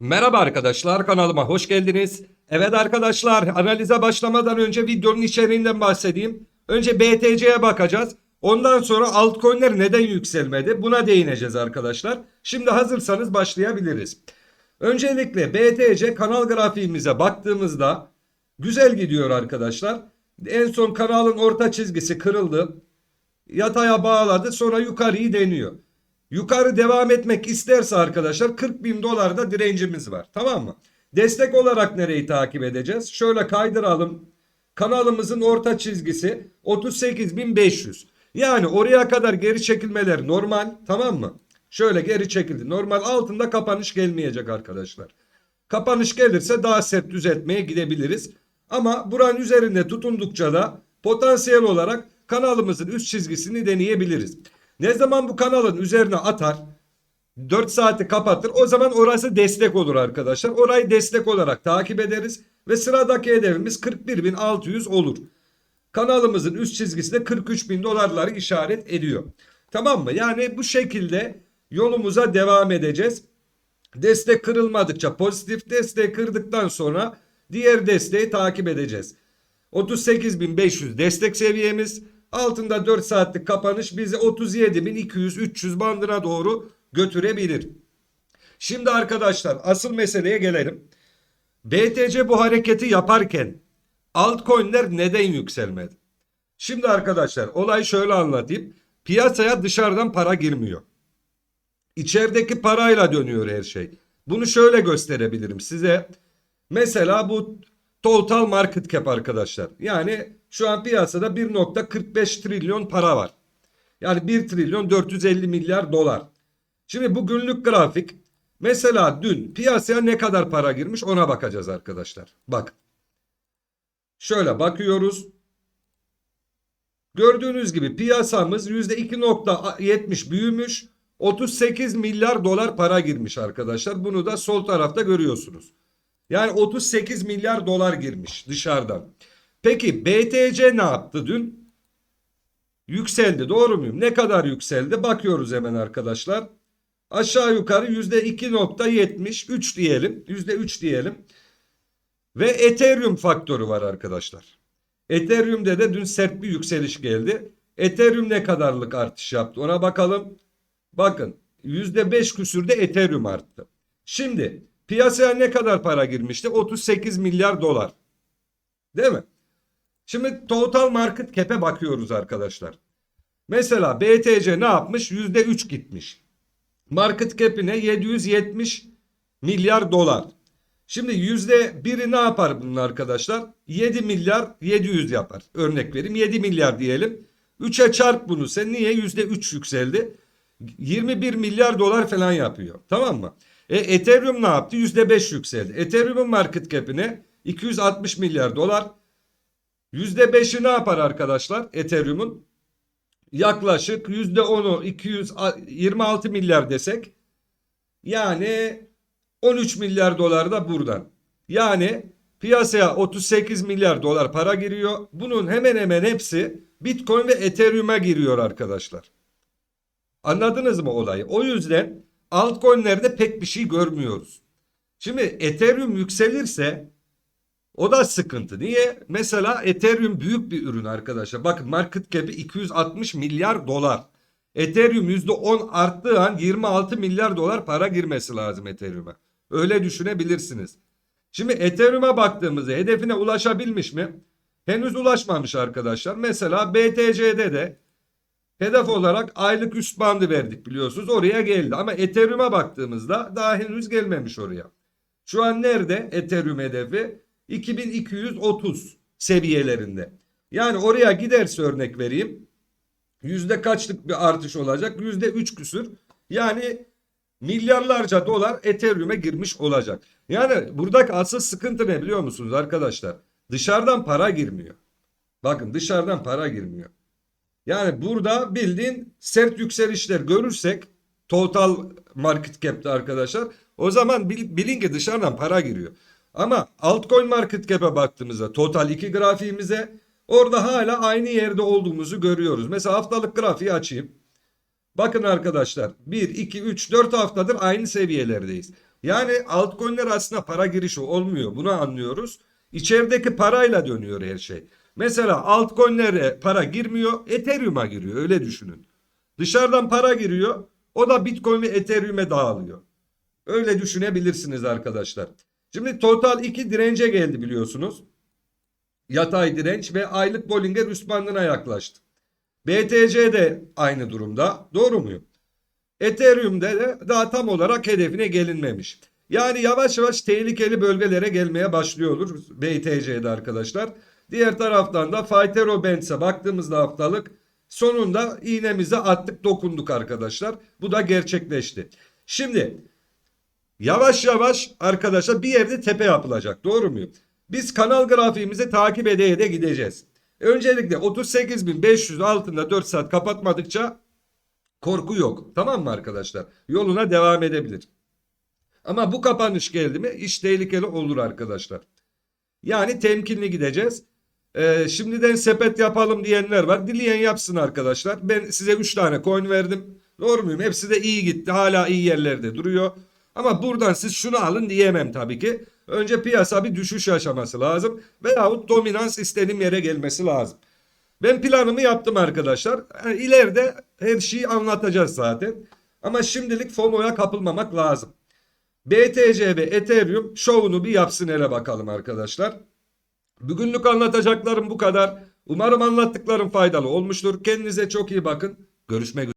Merhaba arkadaşlar kanalıma hoş geldiniz. Evet arkadaşlar analize başlamadan önce videonun içeriğinden bahsedeyim. Önce BTC'ye bakacağız. Ondan sonra altcoin'ler neden yükselmedi buna değineceğiz arkadaşlar. Şimdi hazırsanız başlayabiliriz. Öncelikle BTC kanal grafiğimize baktığımızda güzel gidiyor arkadaşlar. En son kanalın orta çizgisi kırıldı. Yataya bağladı sonra yukarıyı deniyor. Yukarı devam etmek isterse arkadaşlar 40 bin dolarda direncimiz var. Tamam mı? Destek olarak nereyi takip edeceğiz? Şöyle kaydıralım. Kanalımızın orta çizgisi 38.500. Yani oraya kadar geri çekilmeler normal. Tamam mı? Şöyle geri çekildi. Normal altında kapanış gelmeyecek arkadaşlar. Kapanış gelirse daha sert düzeltmeye gidebiliriz. Ama buranın üzerinde tutundukça da potansiyel olarak kanalımızın üst çizgisini deneyebiliriz. Ne zaman bu kanalın üzerine atar 4 saati kapatır o zaman orası destek olur arkadaşlar. Orayı destek olarak takip ederiz ve sıradaki hedefimiz 41.600 olur. Kanalımızın üst çizgisi de 43 bin dolarları işaret ediyor. Tamam mı? Yani bu şekilde yolumuza devam edeceğiz. Destek kırılmadıkça pozitif destek kırdıktan sonra diğer desteği takip edeceğiz. 38.500 destek seviyemiz. Altında 4 saatlik kapanış bizi 37.200-300 bandına doğru götürebilir. Şimdi arkadaşlar asıl meseleye gelelim. BTC bu hareketi yaparken altcoin'ler neden yükselmedi? Şimdi arkadaşlar olay şöyle anlatayım. Piyasaya dışarıdan para girmiyor. İçerideki parayla dönüyor her şey. Bunu şöyle gösterebilirim size. Mesela bu total market cap arkadaşlar. Yani şu an piyasada 1.45 trilyon para var. Yani 1 trilyon 450 milyar dolar. Şimdi bu günlük grafik mesela dün piyasaya ne kadar para girmiş ona bakacağız arkadaşlar. Bak. Şöyle bakıyoruz. Gördüğünüz gibi piyasamız %2.70 büyümüş. 38 milyar dolar para girmiş arkadaşlar. Bunu da sol tarafta görüyorsunuz. Yani 38 milyar dolar girmiş dışarıdan. Peki BTC ne yaptı dün? Yükseldi doğru muyum? Ne kadar yükseldi? Bakıyoruz hemen arkadaşlar. Aşağı yukarı %2.73 diyelim. %3 diyelim. Ve Ethereum faktörü var arkadaşlar. Ethereum'de de dün sert bir yükseliş geldi. Ethereum ne kadarlık artış yaptı ona bakalım. Bakın %5 küsürde Ethereum arttı. Şimdi piyasaya ne kadar para girmişti? 38 milyar dolar. Değil mi? Şimdi total market cap'e bakıyoruz arkadaşlar. Mesela BTC ne yapmış? %3 gitmiş. Market cap'ine 770 milyar dolar. Şimdi yüzde biri ne yapar bunun arkadaşlar? 7 milyar 700 yapar. Örnek vereyim 7 milyar diyelim. 3'e çarp bunu sen niye? Yüzde 3 yükseldi. 21 milyar dolar falan yapıyor. Tamam mı? E, Ethereum ne yaptı? Yüzde 5 yükseldi. Ethereum'un market cap'ine 260 milyar dolar. Yüzde 5'i ne yapar arkadaşlar? Ethereum'un yaklaşık yüzde 10'u 226 milyar desek. Yani 13 milyar dolar da buradan. Yani piyasaya 38 milyar dolar para giriyor. Bunun hemen hemen hepsi Bitcoin ve Ethereum'a giriyor arkadaşlar. Anladınız mı olayı? O yüzden altcoin'lerde pek bir şey görmüyoruz. Şimdi Ethereum yükselirse o da sıkıntı. Niye? Mesela Ethereum büyük bir ürün arkadaşlar. Bakın market cap'i 260 milyar dolar. Ethereum %10 arttığı an 26 milyar dolar para girmesi lazım Ethereum'a. Öyle düşünebilirsiniz. Şimdi Ethereum'a baktığımızda hedefine ulaşabilmiş mi? Henüz ulaşmamış arkadaşlar. Mesela BTC'de de hedef olarak aylık üst bandı verdik biliyorsunuz. Oraya geldi. Ama Ethereum'a baktığımızda daha henüz gelmemiş oraya. Şu an nerede Ethereum hedefi? 2230 seviyelerinde. Yani oraya giderse örnek vereyim. Yüzde kaçlık bir artış olacak? Yüzde üç küsür. Yani milyarlarca dolar Ethereum'e girmiş olacak. Yani buradaki asıl sıkıntı ne biliyor musunuz arkadaşlar? Dışarıdan para girmiyor. Bakın dışarıdan para girmiyor. Yani burada bildiğin sert yükselişler görürsek total market cap'te arkadaşlar o zaman bil- bilin ki dışarıdan para giriyor. Ama altcoin market cap'e baktığımızda total 2 grafiğimize orada hala aynı yerde olduğumuzu görüyoruz. Mesela haftalık grafiği açayım. Bakın arkadaşlar 1, 2, 3, 4 haftadır aynı seviyelerdeyiz. Yani altcoin'ler aslında para girişi olmuyor. Bunu anlıyoruz. İçerideki parayla dönüyor her şey. Mesela altcoin'lere para girmiyor, Ethereum'a giriyor. Öyle düşünün. Dışarıdan para giriyor. O da Bitcoin ve Ethereum'e dağılıyor. Öyle düşünebilirsiniz arkadaşlar. Şimdi total 2 dirence geldi biliyorsunuz. Yatay direnç ve aylık Bollinger üst bandına yaklaştı. BTC de aynı durumda. Doğru muyum? Ethereum'de de daha tam olarak hedefine gelinmemiş. Yani yavaş yavaş tehlikeli bölgelere gelmeye başlıyoruz BTC'de arkadaşlar. Diğer taraftan da Fightero Bands'e baktığımızda haftalık sonunda iğnemize attık dokunduk arkadaşlar. Bu da gerçekleşti. Şimdi yavaş yavaş arkadaşlar bir yerde tepe yapılacak. Doğru muyum? Biz kanal grafiğimizi takip ede ede gideceğiz. Öncelikle 38.500 altında 4 saat kapatmadıkça korku yok. Tamam mı arkadaşlar? Yoluna devam edebilir. Ama bu kapanış geldi mi iş tehlikeli olur arkadaşlar. Yani temkinli gideceğiz. Ee, şimdiden sepet yapalım diyenler var. Dileyen yapsın arkadaşlar. Ben size 3 tane coin verdim. Doğru muyum? Hepsi de iyi gitti. Hala iyi yerlerde duruyor. Ama buradan siz şunu alın diyemem tabii ki. Önce piyasa bir düşüş yaşaması lazım. Veyahut dominans istediğim yere gelmesi lazım. Ben planımı yaptım arkadaşlar. Yani ileride her şeyi anlatacağız zaten. Ama şimdilik FOMO'ya kapılmamak lazım. BTC ve Ethereum şovunu bir yapsın hele bakalım arkadaşlar. Bugünlük anlatacaklarım bu kadar. Umarım anlattıklarım faydalı olmuştur. Kendinize çok iyi bakın. Görüşmek üzere.